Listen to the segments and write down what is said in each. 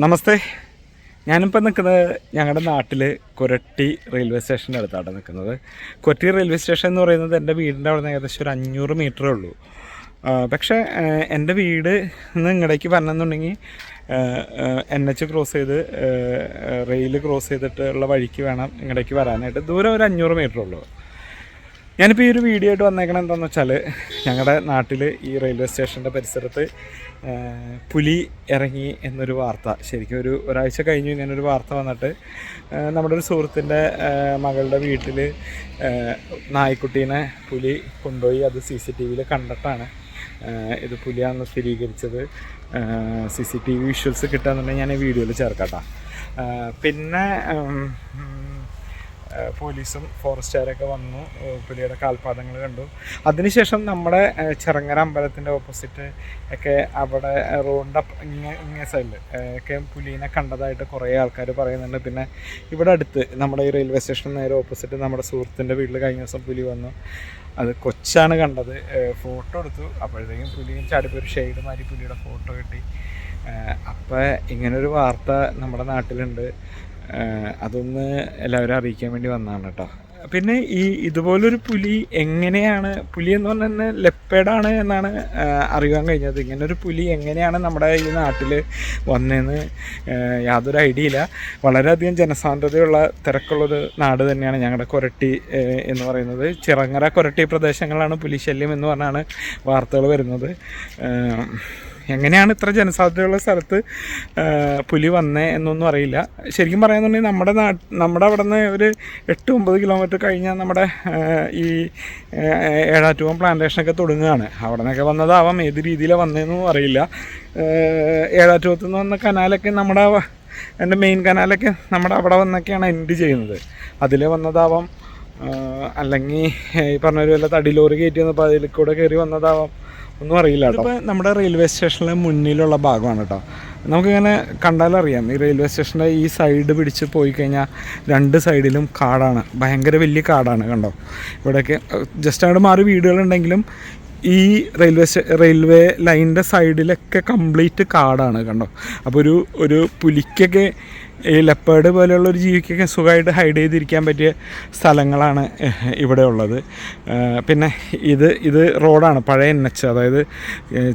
നമസ്തേ. ഞാനിപ്പോൾ നിൽക്കുന്നത് ഞങ്ങളുടെ നാട്ടിൽ കൊരട്ടി റെയിൽവേ സ്റ്റേഷന്റെ അടുത്താണ് നിൽക്കുന്നത്. കൊരട്ടി റെയിൽവേ സ്റ്റേഷൻ എന്ന് പറയുന്നത് എന്റെ വീടിന്റെ അവിടെ നിന്ന് ഏകദേശം ഒരു അഞ്ഞൂറ് മീറ്ററേ ഉള്ളൂ. പക്ഷേ എന്റെ വീട് ഇങ്ങടേക്ക് പറഞ്ഞെന്നുണ്ടെങ്കിൽ എൻ എച്ച് ക്രോസ് ചെയ്ത് റെയിൽ ക്രോസ് ചെയ്തിട്ടുള്ള വഴിക്ക് വേണം ഇങ്ങടേക്ക് വരാനായിട്ട്. ദൂരം ഒരു അഞ്ഞൂറ് മീറ്റർ ഉള്ളൂ. ഞാനിപ്പോൾ ഈ ഒരു വീഡിയോ ആയിട്ട് വന്നേക്കണം എന്താണെന്ന് വെച്ചാൽ ഞങ്ങളുടെ നാട്ടിൽ ഈ റെയിൽവേ സ്റ്റേഷന്റെ പരിസരത്ത് പുലി ഇറങ്ങി എന്നൊരു വാർത്ത ശരിക്കും ഒരു ഒരാഴ്ച കഴിഞ്ഞു ഇങ്ങനൊരു വാർത്ത വന്നിട്ട് നമ്മുടെ ഒരു സുഹൃത്തിന്റെ മകളുടെ വീട്ടിൽ നായ്ക്കുട്ടീനെ പുലി കൊണ്ടുപോയി അത് സി സി ടി വിയിൽ കണ്ടിട്ടാണ് ഇത് പുലിയാണെന്ന് സ്ഥിരീകരിച്ചത്. C C T V visuals കിട്ടുകയെന്നുണ്ടെങ്കിൽ ഞാൻ ഈ വീഡിയോയിൽ ചേർക്കാട്ടോ. പിന്നെ പോലീസും ഫോറസ്റ്റുകാരൊക്കെ വന്നു. പുലിയുടെ കാൽപാദങ്ങൾ കണ്ടു. അതിനുശേഷം നമ്മുടെ ചെറങ്ങര അമ്പലത്തിന്റെ ഓപ്പോസിറ്റ് ഒക്കെ അവിടെ റോഡിന്റെ ഇങ്ങനെ ഇങ്ങനെ സൈഡിൽ ഒക്കെ പുലീനെ കണ്ടതായിട്ട് കുറേ ആൾക്കാർ പറയുന്നുണ്ട്. പിന്നെ ഇവിടെ അടുത്ത് നമ്മുടെ ഈ റെയിൽവേ സ്റ്റേഷൻ നേരെ ഓപ്പോസിറ്റ് നമ്മുടെ സുഹൃത്തിന്റെ വീട്ടിൽ കഴിഞ്ഞ ദിവസം പുലി വന്നു. അത് കൊച്ചാണ് കണ്ടത്. ഫോട്ടോ എടുത്തു. അപ്പോഴത്തേക്കും പുലിയും ചാടിപ്പോൾ ഒരു ഷെയ്ഡ് മാതിരി പുലിയുടെ ഫോട്ടോ കിട്ടി. അപ്പോൾ ഇങ്ങനൊരു വാർത്ത നമ്മുടെ നാട്ടിലുണ്ട്. അതൊന്ന് എല്ലാവരും അറിയിക്കാൻ വേണ്ടി വന്നതാണ് കേട്ടോ പിന്നെ ഈ ഇതുപോലൊരു പുലി എങ്ങനെയാണ് പുലി എന്ന് പറഞ്ഞാൽ തന്നെ ലെപ്പേഡാണ് എന്നാണ് അറിയാൻ കഴിഞ്ഞത്. ഇങ്ങനെ ഒരു പുലി എങ്ങനെയാണ് നമ്മുടെ ഈ നാട്ടിൽ വന്നതെന്ന് യാതൊരു ഐഡിയ ഇല്ല. വളരെയധികം ജനസാന്ദ്രതയുള്ള തിരക്കുള്ളൊരു നാട് തന്നെയാണ് ഞങ്ങളുടെ കൊരട്ടി എന്ന് പറയുന്നത്. ചിറങ്ങര കൊരട്ടി പ്രദേശങ്ങളാണ് പുലിശല്യം എന്ന് പറഞ്ഞാണ് വാർത്തകൾ വരുന്നത്. എങ്ങനെയാണ് ഇത്ര ജനസാധ്യതയുള്ള സ്ഥലത്ത് പുലി വന്നേ എന്നൊന്നും അറിയില്ല. ശരിക്കും പറയാന്നുണ്ടെങ്കിൽ നമ്മുടെ നാട്ട് നമ്മുടെ അവിടെ നിന്ന് ഒരു എട്ട് ഒമ്പത് കിലോമീറ്റർ കഴിഞ്ഞാൽ നമ്മുടെ ഈ ഏഴാറ്റുവം പ്ലാന്റേഷനൊക്കെ തുടങ്ങുകയാണ്. അവിടെ നിന്നൊക്കെ വന്നതാവാം ഏത് രീതിയിലാണ് വന്നതെന്നും അറിയില്ല. ഏഴാറ്റുവത്ത് നിന്ന് വന്ന കനാലൊക്കെ നമ്മുടെ എന്റെ മെയിൻ കനാലൊക്കെ നമ്മുടെ അവിടെ വന്നൊക്കെയാണ് എൻഡ് ചെയ്യുന്നത്. അതിൽ വന്നതാവാം അല്ലെങ്കിൽ ഈ പറഞ്ഞ ഒരു വല്ല തടി ലോറി കയറ്റി വന്നപ്പോൾ അതിൽ കൂടെ കയറി വന്നതാവാം. ഒന്നും അറിയില്ല നമ്മുടെ റെയിൽവേ സ്റ്റേഷനിലെ മുന്നിലുള്ള ഭാഗമാണ് കേട്ടോ. നമുക്കിങ്ങനെ കണ്ടാലറിയാം ഈ റെയിൽവേ സ്റ്റേഷന്റെ ഈ സൈഡ് പിടിച്ച് പോയി കഴിഞ്ഞാൽ രണ്ട് സൈഡിലും കാടാണ്. ഭയങ്കര വലിയ കാടാണ് കണ്ടോ. ഇവിടെയൊക്കെ ജസ്റ്റ് അവിടെ മാറി വീടുകളുണ്ടെങ്കിലും ഈ റെയിൽവേ റെയിൽവേ ലൈനിന്റെ സൈഡിലൊക്കെ കംപ്ലീറ്റ് കാടാണ് കണ്ടോ. അപ്പോൾ ഒരു ഒരു പുലിക്കൊക്കെ ഈ ലെപ്പേഡ് പോലെയുള്ള ഒരു ജീവിക്കൊക്കെ സുഖമായിട്ട് ഹൈഡ് ചെയ്തിരിക്കാൻ പറ്റിയ സ്ഥലങ്ങളാണ് ഇവിടെ ഉള്ളത്. പിന്നെ ഇത് ഇത് റോഡാണ് പഴയ എൻ എച്ച് അതായത്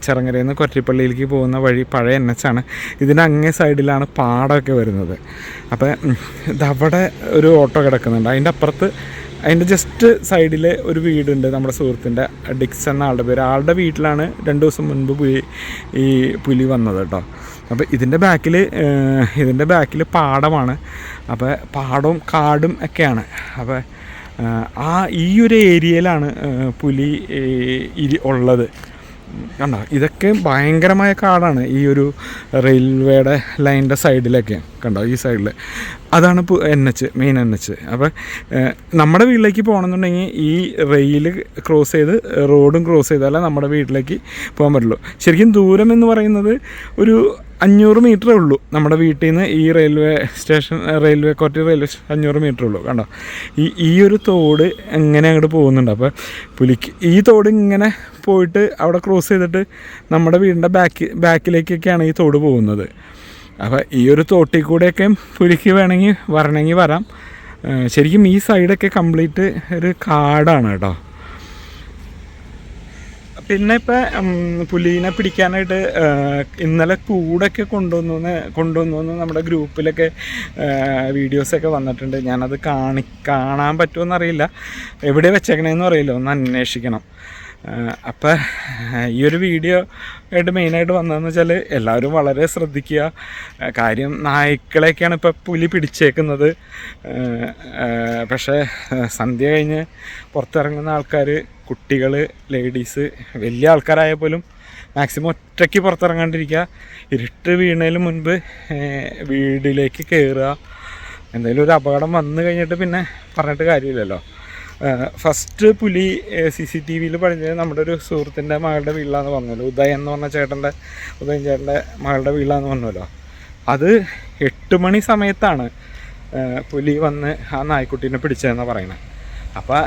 ചെറങ്ങരയിൽ നിന്ന് കൊറ്റിപ്പള്ളിയിലേക്ക് പോകുന്ന വഴി പഴയ എൻ എച്ച് ആണ്. ഇതിന്റെ അങ്ങേ സൈഡിലാണ് പാടമൊക്കെ വരുന്നത്. അപ്പോൾ ഇതവിടെ ഒരു ഓട്ടോ കിടക്കുന്നുണ്ട്. അതിന്റെ അപ്പുറത്ത് അതിന്റെ ജസ്റ്റ് സൈഡിൽ ഒരു വീടുണ്ട് നമ്മുടെ സുഹൃത്തിന്റെ ഡിക്സ് എന്ന ആളുടെ പേര്. ആളുടെ വീട്ടിലാണ് രണ്ട് ദിവസം മുൻപ് പുലി ഈ പുലി വന്നത് കേട്ടോ. അപ്പോൾ ഇതിന്റെ ബാക്കിൽ ഇതിന്റെ ബാക്കിൽ പാടമാണ്. അപ്പോൾ പാടവും കാടും ഒക്കെയാണ്. അപ്പോൾ ആ ഈ ഒരു ഏരിയയിലാണ് പുലി ഇരി ഉള്ളത്. കണ്ടോ? ഇതൊക്കെ ഭയങ്കരമായ കാടാണ് ഈ ഒരു റെയിൽവേയുടെ ലൈനിന്റെ സൈഡിലൊക്കെ. കണ്ടോ? ഈ സൈഡിൽ അതാണ് N H main N H. അപ്പോൾ നമ്മുടെ വീട്ടിലേക്ക് പോകണമെന്നുണ്ടെങ്കിൽ ഈ റെയിൽ ക്രോസ് ചെയ്ത് റോഡും ക്രോസ് ചെയ്താലേ നമ്മുടെ വീട്ടിലേക്ക് പോകാൻ പറ്റുള്ളൂ. ശരിക്കും ദൂരം എന്ന് പറയുന്നത് ഒരു അഞ്ഞൂറ് മീറ്ററേ ഉള്ളൂ. നമ്മുടെ വീട്ടിൽ നിന്ന് ഈ റെയിൽവേ സ്റ്റേഷൻ റെയിൽവേ കോർട്ടി റെയിൽവേ സ്റ്റേഷൻ അഞ്ഞൂറ് മീറ്റർ ഉള്ളൂ. കണ്ടോ? ഈ ഈ ഒരു തോട് എങ്ങനെ അങ്ങോട്ട് പോകുന്നുണ്ട്. അപ്പോൾ പുലിക്ക് ഈ തോട് ഇങ്ങനെ പോയിട്ട് അവിടെ ക്രോസ് ചെയ്തിട്ട് നമ്മുടെ വീടിന്റെ ബാക്ക് ബാക്കിലേക്കൊക്കെയാണ് ഈ തോട് പോകുന്നത്. അപ്പോൾ ഈ ഒരു തോട്ടിൽ കൂടെയൊക്കെ പുലിക്ക് വേണമെങ്കിൽ വരണമെങ്കിൽ വരാം. ശരിക്കും ഈ സൈഡൊക്കെ കംപ്ലീറ്റ് ഒരു കാടാണ് കേട്ടോ. പിന്നെ ഇപ്പം പുലീനെ പിടിക്കാനായിട്ട് ഇന്നലെ കൂടൊക്കെ കൊണ്ടുവന്നു കൊണ്ടുവന്നു നമ്മുടെ ഗ്രൂപ്പിലൊക്കെ വീഡിയോസൊക്കെ വന്നിട്ടുണ്ട്. ഞാനത് കാണി കാണാൻ പറ്റുമെന്നറിയില്ല എവിടെ വെച്ചേക്കണേന്ന് അറിയില്ല. ഒന്ന് അന്വേഷിക്കണം. അപ്പം ഈ ഒരു വീഡിയോ ആയിട്ട് മെയിനായിട്ട് വന്നതെന്ന് വെച്ചാൽ എല്ലാവരും വളരെ ശ്രദ്ധിക്കുക. കാര്യം നായ്ക്കളെയൊക്കെയാണ് ഇപ്പോൾ പുലി പിടിച്ചേക്കുന്നത്. പക്ഷേ സന്ധ്യ കഴിഞ്ഞ് പുറത്തിറങ്ങുന്ന ആൾക്കാർ കുട്ടികൾ ലേഡീസ് വലിയ ആൾക്കാരായ പോലും മാക്സിമം ഒറ്റയ്ക്ക് പുറത്തിറങ്ങാണ്ടിരിക്കുക. ഇരുട്ട് വീണതിന് മുൻപ് വീടിലേക്ക് കയറുക എന്തെങ്കിലും ഒരു അപകടം വന്നു കഴിഞ്ഞിട്ട് പിന്നെ പറഞ്ഞിട്ട് കാര്യമില്ലല്ലോ. ഫസ്റ്റ് പുലി സി സി ടി വിയിൽ പറഞ്ഞത് നമ്മുടെ ഒരു സുഹൃത്തിന്റെ മകളുടെ വീട്ടിലാന്ന് പറഞ്ഞല്ലോ. ഉദയൻ എന്ന് പറഞ്ഞ ചേട്ടന്റെ ഉദയൻ ചേട്ടന്റെ മകളുടെ വീട്ടിലാന്ന് പറഞ്ഞല്ലോ. അത് എട്ട് മണി സമയത്താണ് പുലി വന്ന് ആ നായ്ക്കുട്ടീനെ പിടിച്ചതെന്നാണ് പറയുന്നത് അപ്പം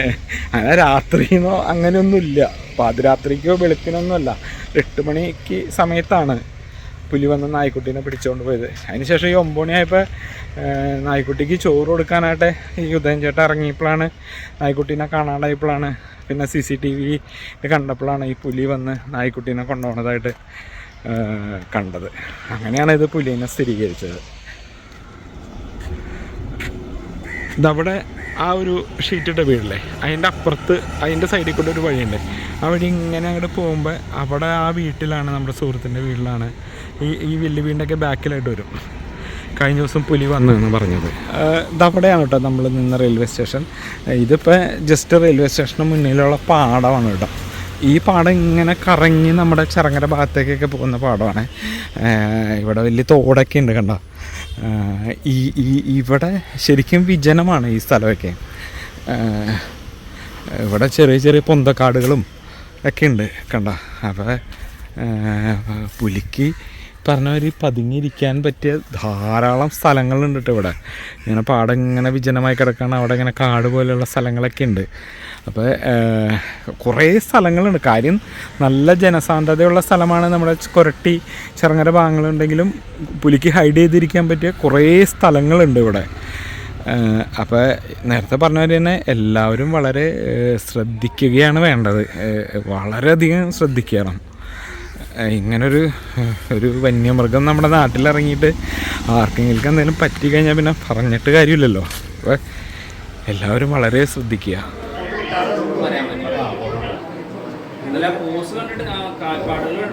അങ്ങനെ രാത്രിന്നോ അങ്ങനെയൊന്നുമില്ല. പാതിരാത്രിക്കോ വെളുപ്പിനൊന്നുമല്ല. എട്ട് മണിക്ക് സമയത്താണ് പുലി വന്ന് നായ്ക്കുട്ടീനെ പിടിച്ചുകൊണ്ട് പോയത്. അതിനുശേഷം ഈ ഒമ്പണിയായപ്പോൾ നായ്ക്കുട്ടിക്ക് ചോറ് കൊടുക്കാനായിട്ട് ഈ ഉദയൻ ചേട്ടൻ ഇറങ്ങിയപ്പോഴാണ് നായ്ക്കുട്ടീനെ കാണാണ്ടായപ്പോഴാണ് പിന്നെ സി സി ടി വി കണ്ടപ്പോഴാണ് ഈ പുലി വന്ന് നായ്ക്കുട്ടീനെ കൊണ്ടുപോകുന്നതായിട്ട് കണ്ടത്. അങ്ങനെയാണ് ഇത് പുലിനെ സ്ഥിരീകരിച്ചത്. ഇതവിടെ ആ ഒരു ഷീറ്റിട്ട വീടില്ലേ? അതിന്റെ അപ്പുറത്ത് അതിന്റെ സൈഡിൽ കൂടെ ഒരു വഴിയുണ്ട്. ആ വഴി ഇങ്ങനെ അങ്ങോട്ട് പോകുമ്പോൾ അവിടെ ആ വീട്ടിലാണ് നമ്മുടെ സുഹൃത്തിന്റെ വീട്ടിലാണ് ഈ ഈ വലിയ വീടിന്റെയൊക്കെ ബാക്കിലായിട്ട് വരും. കഴിഞ്ഞ ദിവസം പുലി വന്നു എന്ന് പറഞ്ഞത് ഇതവിടെയാണ് കേട്ടോ നമ്മൾ നിന്ന റെയിൽവേ സ്റ്റേഷൻ ഇതിപ്പോൾ ജസ്റ്റ് റെയിൽവേ സ്റ്റേഷന് മുന്നിലുള്ള പാടമാണ് കേട്ടോ. ഈ പാടം ഇങ്ങനെ കറങ്ങി നമ്മുടെ ചിറങ്ങര ഭാഗത്തേക്കൊക്കെ പോകുന്ന പാടമാണ്. ഇവിടെ വലിയ തോടൊക്കെ ഉണ്ട് കണ്ടോ? ഈ ഈ ഇവിടെ ശരിക്കും വിജനമാണ് ഈ സ്ഥലമൊക്കെ. ഇവിടെ ചെറിയ ചെറിയ പൊന്തക്കാടുകളും ഒക്കെ ഉണ്ട് കണ്ട? അപ്പോൾ പുലിക്ക് പറഞ്ഞ ഒരു പതുങ്ങിയിരിക്കാൻ പറ്റിയ ധാരാളം സ്ഥലങ്ങളുണ്ട് കേട്ടോ ഇവിടെ. ഇങ്ങനെ പാടം ഇങ്ങനെ വിജനമായി കിടക്കുകയാണ് അവിടെ ഇങ്ങനെ കാട് പോലെയുള്ള സ്ഥലങ്ങളൊക്കെ ഉണ്ട്. അപ്പോൾ കുറേ സ്ഥലങ്ങളുണ്ട്. കാര്യം നല്ല ജനസാന്ദ്രതയുള്ള സ്ഥലമാണ് നമ്മുടെ കൊരട്ടി ചെറങ്ങര ഭാഗങ്ങളുണ്ടെങ്കിലും പുലിക്ക് ഹൈഡ് ചെയ്തിരിക്കാൻ പറ്റിയ കുറേ സ്ഥലങ്ങളുണ്ട് ഇവിടെ. അപ്പോൾ നേരത്തെ പറഞ്ഞ പോലെ തന്നെ എല്ലാവരും വളരെ ശ്രദ്ധിക്കുകയാണ് വേണ്ടത്. വളരെയധികം ശ്രദ്ധിക്കണം. ഇങ്ങനൊരു ഒരു വന്യമൃഗം നമ്മുടെ നാട്ടിലിറങ്ങിയിട്ട് ആർക്കെങ്കിലും എന്തെങ്കിലും പറ്റി കഴിഞ്ഞാൽ പിന്നെ പറഞ്ഞിട്ട് കാര്യമില്ലല്ലോ. അപ്പോൾ എല്ലാവരും വളരെ ശ്രദ്ധിക്കുക. ഇന്നലെ പോസ് കണ്ടിട്ട് കാൽപ്പാടുകൾ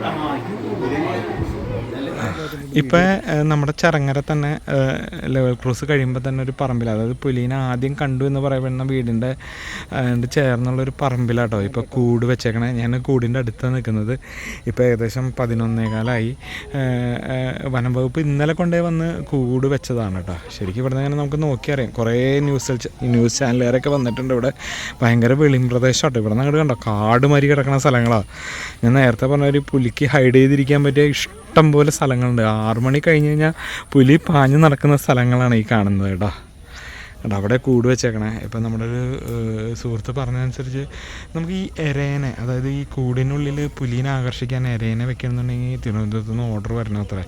ഇപ്പം നമ്മുടെ ചറങ്ങര തന്നെ ലെവൽ ക്രോസ് കഴിയുമ്പോൾ തന്നെ ഒരു പറമ്പിൽ അതായത് പുലീനെ ആദ്യം കണ്ടു എന്ന് പറയുന്ന വീടിന്റെ ചേർന്നുള്ള ഒരു പറമ്പിലാട്ടോ ഇപ്പോൾ കൂട് വെച്ചേക്കണേ. ഞാൻ കൂടിന്റെ അടുത്താണ് നിൽക്കുന്നത് ഇപ്പോൾ ഏകദേശം പതിനൊന്നേകാലായി. വനം വകുപ്പ് ഇന്നലെ കൊണ്ടേ വന്ന് കൂട് വെച്ചതാണ് കേട്ടോ ശരിക്കും ഇവിടെ നിന്ന് നമുക്ക് നോക്കിയറിയാം കുറേ ന്യൂസ് ന്യൂസ് ചാനലുകാരൊക്കെ വന്നിട്ടുണ്ട് ഇവിടെ. ഭയങ്കര വെളിയും പ്രദേശം കേട്ടോ ഇവിടെ നിന്ന് അങ്ങോട്ട് കണ്ടോ? കാട് മാരി കിടക്കുന്ന സ്ഥലങ്ങളാണ് ഞാൻ നേരത്തെ പറഞ്ഞ ഒരു പുലിക്ക് ഹൈഡ് ചെയ്തിരിക്കാൻ പറ്റിയ ഇഷ്ടം പോലെ സ്ഥലങ്ങളുണ്ട്. ആറു മണി കഴിഞ്ഞ് കഴിഞ്ഞാൽ പുലി പാഞ്ഞു നടക്കുന്ന സ്ഥലങ്ങളാണ് ഈ കാണുന്നത് കേട്ടോ. കേട്ടോ അവിടെ കൂട് വെച്ചേക്കണേ. ഇപ്പം നമ്മുടെ ഒരു സുഹൃത്ത് പറഞ്ഞതനുസരിച്ച് നമുക്ക് ഈ എരേനെ അതായത് ഈ കൂടിനുള്ളിൽ പുലീനെ ആകർഷിക്കാൻ എരേനെ വെക്കണമെന്നുണ്ടെങ്കിൽ തിരുവനന്തപുരത്ത് നിന്ന് ഓർഡർ വരണം അത്രേ.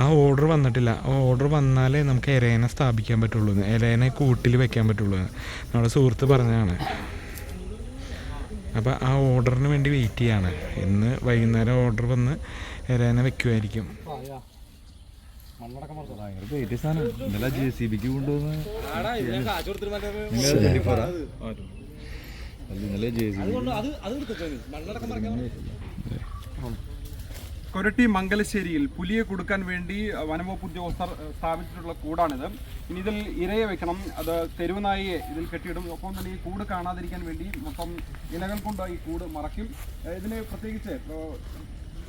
ആ ഓർഡർ വന്നിട്ടില്ല. ആ ഓർഡർ വന്നാലേ നമുക്ക് എരേനെ സ്ഥാപിക്കാൻ പറ്റുള്ളൂ. എരേനെ കൂട്ടിൽ വെക്കാൻ പറ്റുള്ളൂ. നമ്മുടെ സുഹൃത്ത് പറഞ്ഞതാണ്. അപ്പോൾ ആ ഓർഡറിന് വേണ്ടി വെയിറ്റ് ചെയ്യാണ്. ഇന്ന് വൈകുന്നേരം ഓർഡർ വന്ന് എരേനെ വെക്കുമായിരിക്കും കൊരട്ടി മംഗലശ്ശേരിയിൽ പുലിയെ കൊടുക്കാൻ വേണ്ടി വനംവകുപ്പ് ഉദ്യോഗസ്ഥർ സ്ഥാപിച്ചിട്ടുള്ള കൂടാണിത്. ഇനി ഇതിൽ ഇരയെ വെക്കണം. അത് തെരുവുനായിയെ ഇതിൽ കെട്ടിയിടും. ഒപ്പം തന്നെ ഈ കൂട് കാണാതിരിക്കാൻ വേണ്ടി മൊത്തം ഇലകൾ കൊണ്ട് ഈ കൂട് മറയ്ക്കും. ഇതിന് പ്രത്യേകിച്ച്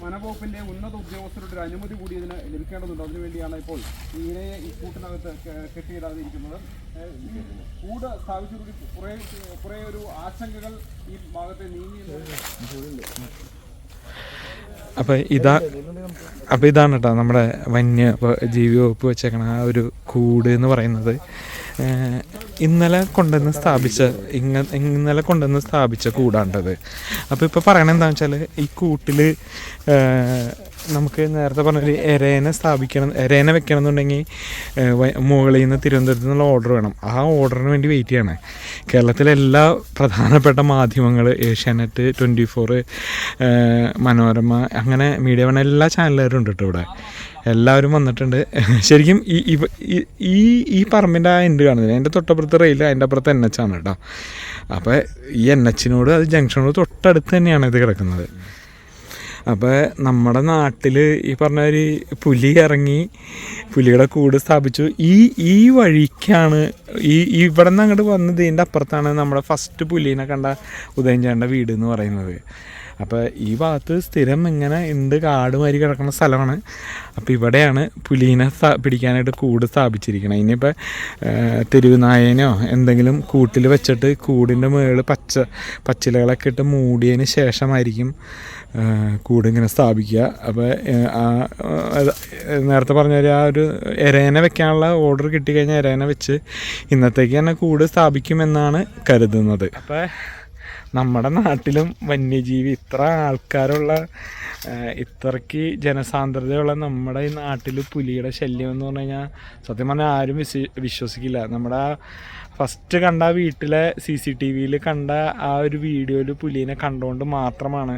വനംവകുപ്പിന്റെ ഉന്നത ഉദ്യോഗസ്ഥരുടെ ഒരു അനുമതി കൂടി ഇതിന് ലഭിക്കേണ്ടതുണ്ട്. അതിനുവേണ്ടിയാണ് ഇപ്പോൾ ഇരയെ ഈ കൂട്ടിനകത്ത് കെട്ടിയിടാതിരിക്കുന്നത്. കൂട് സ്ഥാപിച്ചതോടെ കുറേ കുറേ ഒരു ആശങ്കകൾ ഈ ഭാഗത്തെ നീങ്ങി അപ്പോൾ ഇതാ അപ്പോൾ ഇതാണ് കേട്ടോ നമ്മുടെ വന്യ ജീവി വകുപ്പ് വെച്ചേക്കണ ആ ഒരു കൂട് എന്ന് പറയുന്നത്. ഇന്നലെ കൊണ്ടുവന്ന് സ്ഥാപിച്ച ഇങ്ങ ഇന്നലെ കൊണ്ടുവന്ന് സ്ഥാപിച്ച കൂടാണ്ടത് അപ്പോൾ ഇപ്പോൾ പറയണത് എന്താണെന്ന് വെച്ചാൽ ഈ കൂട്ടിൽ നമുക്ക് നേരത്തെ പറഞ്ഞൊരു എരേന സ്ഥാപിക്കണം എരേന വെക്കണം എന്നുണ്ടെങ്കിൽ മുകളിൽ നിന്ന് തിരുവനന്തപുരത്ത് നിന്നുള്ള ഓർഡർ വേണം. ആ ഓർഡറിന് വേണ്ടി വെയിറ്റ് ചെയ്യണം. കേരളത്തിലെ എല്ലാ പ്രധാനപ്പെട്ട മാധ്യമങ്ങൾ ഏഷ്യാനെറ്റ് ട്വന്റി ഫോർ മനോരമ അങ്ങനെ മീഡിയ വൺ എല്ലാ ചാനലുകാരും ഉണ്ട് കേട്ടോ ഇവിടെ. എല്ലാവരും വന്നിട്ടുണ്ട്. ശരിക്കും ഈ ഈ- ഈ പറമ്പിന്റെ ആ എൻഡ് കാണുന്നില്ല? എന്റെ തൊട്ടപ്പുറത്ത് റെയിൽ അതിന്റെ അപ്പുറത്ത് എൻ എച്ച് ആണ് കേട്ടോ അപ്പോൾ ഈ എൻ എച്ചിനോട് അത് ജംഗ്ഷനോട് തൊട്ടടുത്ത് തന്നെയാണ് ഇത് കിടക്കുന്നത്. അപ്പോൾ നമ്മുടെ നാട്ടിൽ ഈ പറഞ്ഞ ഒരു പുലി ഇറങ്ങി പുലിയുടെ കൂട് സ്ഥാപിച്ചു. ഈ ഈ വഴിക്കാണ് ഈ ഇവിടെ നിന്ന് അങ്ങോട്ട് വന്നത് ഇതിന്റെ അപ്പുറത്താണ് നമ്മുടെ ഫസ്റ്റ് പുലീനെ കണ്ട ഉദയൻചാണ്ട വീട് എന്ന് പറയുന്നത്. അപ്പോൾ ഈ ഭാഗത്ത് സ്ഥിരം ഇങ്ങനെ എന്ത് കാട് മാതിരി കിടക്കുന്ന സ്ഥലമാണ്. അപ്പോൾ ഇവിടെയാണ് പുലീനെ പിടിക്കാനായിട്ട് കൂട് സ്ഥാപിച്ചിരിക്കുന്നത് ഇനിയിപ്പോൾ തെരുവുനായനോ എന്തെങ്കിലും കൂട്ടിൽ വെച്ചിട്ട് കൂടിന്റെ മുകളിൽ പച്ച പച്ചിലകളൊക്കെ ഇട്ട് മൂടിയതിന് ശേഷമായിരിക്കും കൂട് ഇങ്ങനെ സ്ഥാപിക്കുക. അപ്പോൾ ആ നേരത്തെ പറഞ്ഞ ഒരു ആ ഒരു എരേന വെക്കാനുള്ള ഓർഡർ കിട്ടിക്കഴിഞ്ഞാൽ എരേന വെച്ച് ഇന്നത്തേക്ക് തന്നെ കൂട് സ്ഥാപിക്കുമെന്നാണ് കരുതുന്നത്. അപ്പോൾ നമ്മുടെ നാട്ടിലും വന്യജീവി ഇത്ര ആൾക്കാരുള്ള ഇത്രയ്ക്ക് ജനസാന്ദ്രതയുള്ള നമ്മുടെ ഈ നാട്ടിൽ പുലിയുടെ ശല്യം എന്ന് പറഞ്ഞു കഴിഞ്ഞാൽ സത്യം പറഞ്ഞാൽ ആരും വിശ്വസിക്കില്ല. നമ്മുടെ ഫസ്റ്റ് കണ്ട വീട്ടിലെ സി സി ടി വിയിൽ കണ്ട ആ ഒരു വീഡിയോയിൽ പുലീനെ കണ്ടുകൊണ്ട് മാത്രമാണ്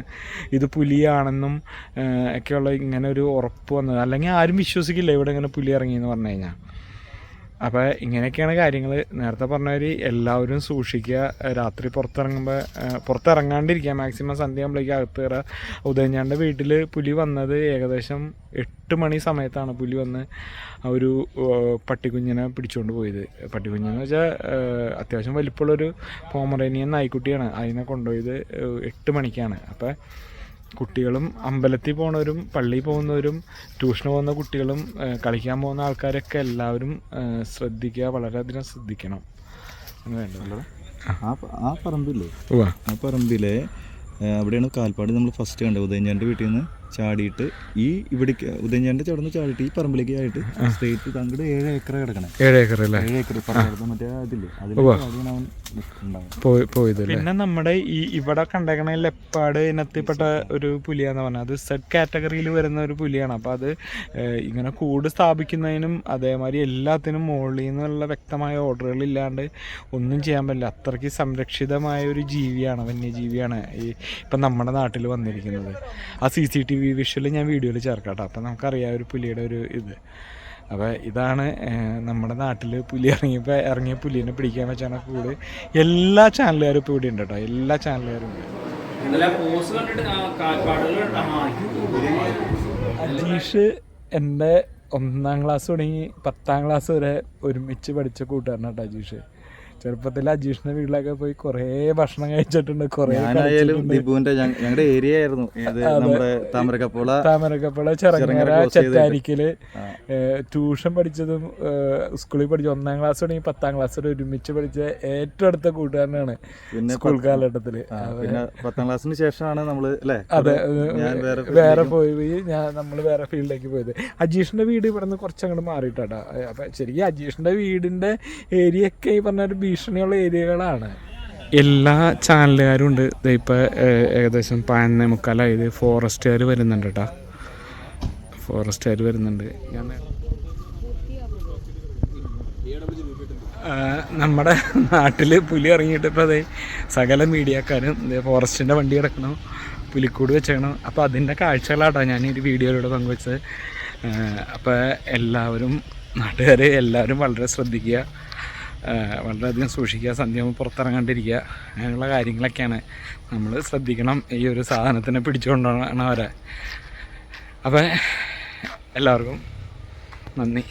ഇത് പുലിയാണെന്നും ഒക്കെയുള്ള ഇങ്ങനെ ഒരു ഉറപ്പ് വന്നത്. അല്ലെങ്കിൽ ആരും വിശ്വസിക്കില്ല ഇവിടെ ഇങ്ങനെ പുലി ഇറങ്ങിയെന്ന് പറഞ്ഞു കഴിഞ്ഞാൽ. അപ്പോൾ ഇങ്ങനെയൊക്കെയാണ് കാര്യങ്ങൾ നേരത്തെ പറഞ്ഞവർ എല്ലാവരും സൂക്ഷിക്കുക. രാത്രി പുറത്തിറങ്ങുമ്പോൾ പുറത്തിറങ്ങാണ്ടിരിക്കുക. മാക്സിമം സന്ധ്യ ആകുമ്പോഴേക്കും അകത്ത് കയറുക. ഉദയഞ്ഞാന്റെ വീട്ടിൽ പുലി വന്നത് ഏകദേശം എട്ട് മണി സമയത്താണ് പുലി വന്ന് ഒരു പട്ടിക്കുഞ്ഞിനെ പിടിച്ചുകൊണ്ട് പോയത്. പട്ടിക്കുഞ്ഞെന്ന് വെച്ചാൽ അത്യാവശ്യം വലിപ്പമുള്ളൊരു പോമറേനിയൻ നായ്ക്കുട്ടിയാണ്. അതിനെ കൊണ്ടുപോയത് എട്ട് മണിക്കാണ്. അപ്പോൾ കുട്ടികളും അമ്പലത്തിൽ പോകുന്നവരും പള്ളിയിൽ പോകുന്നവരും ട്യൂഷന് പോകുന്ന കുട്ടികളും കളിക്കാൻ പോകുന്ന ആൾക്കാരൊക്കെ എല്ലാവരും ശ്രദ്ധിക്കുക വളരെയധികം ശ്രദ്ധിക്കണം. വേണ്ടത്. ആ. ആ പറമ്പില്ലേ. ആ പറമ്പിലെ അവിടെയാണ് കാൽപ്പാട് നമ്മൾ ഫസ്റ്റ് കണ്ടത്. ഉദയഞ്ചാന്റെ വീട്ടിൽ നിന്ന്. ചാടിയിട്ട് ഈ ഇവിടേക്ക് ഉദയഞ്ചാന്റെ ചടന്ന് ചാടിയിട്ട് ഈ പറമ്പിലേക്ക് ആയിട്ട് സ്ട്രേറ്റ് തങ്ങട് ഏഴ് ഏക്കർ കിടക്കണം. ഏഴ് ഏക്കർ അല്ലേ? ഏഴ് ഏക്കർ മറ്റേ അതില്ലേ പിന്നെ നമ്മുടെ ഈ ഇവിടെ കണ്ടേക്കണ ലെപ്പാട് ഇനത്തിൽപ്പെട്ട ഒരു പുലിയാന്ന് പറഞ്ഞത്. അത് സെഡ് കാറ്റഗറിയിൽ വരുന്ന ഒരു പുലിയാണ്. അപ്പോൾ അത് ഇങ്ങനെ കൂട് സ്ഥാപിക്കുന്നതിനും അതേമാതിരി എല്ലാത്തിനും മുകളിൽ നിന്നുള്ള വ്യക്തമായ ഓർഡറുകൾ ഇല്ലാണ്ട് ഒന്നും ചെയ്യാൻ പറ്റില്ല. അത്രയ്ക്ക് സംരക്ഷിതമായ ഒരു ജീവിയാണ് വന്യജീവിയാണ് ഈ ഇപ്പം നമ്മുടെ നാട്ടിൽ വന്നിരിക്കുന്നത്. ആ C C T V visual ഞാൻ വീഡിയോയിൽ ചേർക്കാം കേട്ടോ അപ്പം നമുക്കറിയാം ഒരു പുലിയുടെ ഒരു ഇത്. അപ്പോൾ ഇതാണ് നമ്മുടെ നാട്ടിൽ പുലി ഇറങ്ങിയപ്പോൾ ഇറങ്ങിയ പുലിനെ പിടിക്കാൻ വെച്ചാണ് കൂട്. എല്ലാ ചാനലുകാരും ഇപ്പോൾ ഇവിടെ ഉണ്ട്. കേട്ടോ എല്ലാ ചാനലുകാരും അജീഷ് എന്റെ ഒന്നാം ക്ലാസ് തുടങ്ങി പത്താം ക്ലാസ് വരെ ഒരുമിച്ച് പഠിച്ച കൂട്ടുകാരനാട്ടോ അജീഷ്. ചെറുപ്പത്തിൽ അജീഷിന്റെ വീട്ടിലൊക്കെ പോയി കൊറേ ഭക്ഷണം കഴിച്ചിട്ടുണ്ട് കൊറേ ഞാനായാലും ദിബുവിന്റെ ഞങ്ങളുടെ ഏരിയ ആയിരുന്നു. നമ്മുടെ താമരക്കപ്പോള താമരക്കപ്പുഴ ചെറങ്ങര. ചെറ്റാരിക്കൽ. ട്യൂഷൻ പഠിച്ചതും സ്കൂളിൽ പഠിച്ച ഒന്നാം ക്ലാസ് തുടങ്ങി പത്താം ക്ലാസ് വരെ ഒരുമിച്ച് പഠിച്ച ഏറ്റവും അടുത്ത കൂട്ടുകാരനാണ് പിന്നെ സ്കൂൾ കാലഘട്ടത്തിൽ. പിന്നെ പത്താം ക്ലാസ്സിന് ശേഷമാണ് നമ്മൾ അല്ലേ അതെ. വേറെ പോയി പോയി ഞാൻ നമ്മൾ വേറെ ഫീൽഡിലേക്ക് പോയത്. അജീഷിന്റെ വീട് ഇവിടെ നിന്ന് കുറച്ചങ്ങോട്ട് മാറിയിട്ടാ അപ്പൊ ശരിക്കും അജീഷിന്റെ വീടിന്റെ ഏരിയ ഒക്കെ ഈ പറഞ്ഞ ഭീഷണിയുള്ള ഏരിയകളാണ്. എല്ലാ ചാനലുകാരും ഉണ്ട്. ഇതിപ്പോൾ ഏകദേശം പതിനൊന്നേ മുക്കാലായത് ഫോറസ്റ്റുകാർ വരുന്നുണ്ട് കേട്ടോ ഫോറസ്റ്റുകാർ വരുന്നുണ്ട്. ഞാൻ നമ്മുടെ നാട്ടിൽ പുലി ഇറങ്ങിയിട്ട് ഇപ്പോൾ അതെ സകല മീഡിയക്കാരും ഫോറസ്റ്റിന്റെ വണ്ടി കിടക്കണം. പുലിക്കൂട് വെച്ചേക്കണം. അപ്പോൾ അതിന്റെ കാഴ്ചകളാട്ടോ ഞാൻ ഈ വീഡിയോയിലൂടെ പങ്കുവെച്ചത്. അപ്പോൾ എല്ലാവരും നാട്ടുകാർ എല്ലാവരും വളരെ ശ്രദ്ധിക്കുക. വളരെയധികം സൂക്ഷിക്കുക സന്ധ്യയാകുമ്പോൾ പുറത്തിറങ്ങാണ്ടിരിക്കുക അങ്ങനെയുള്ള കാര്യങ്ങളൊക്കെയാണ്. നമ്മൾ ശ്രദ്ധിക്കണം ഈ ഒരു സാധനത്തിനെ പിടിച്ചുകൊണ്ടാണ് അവരെ. അപ്പോൾ എല്ലാവർക്കും നന്ദി.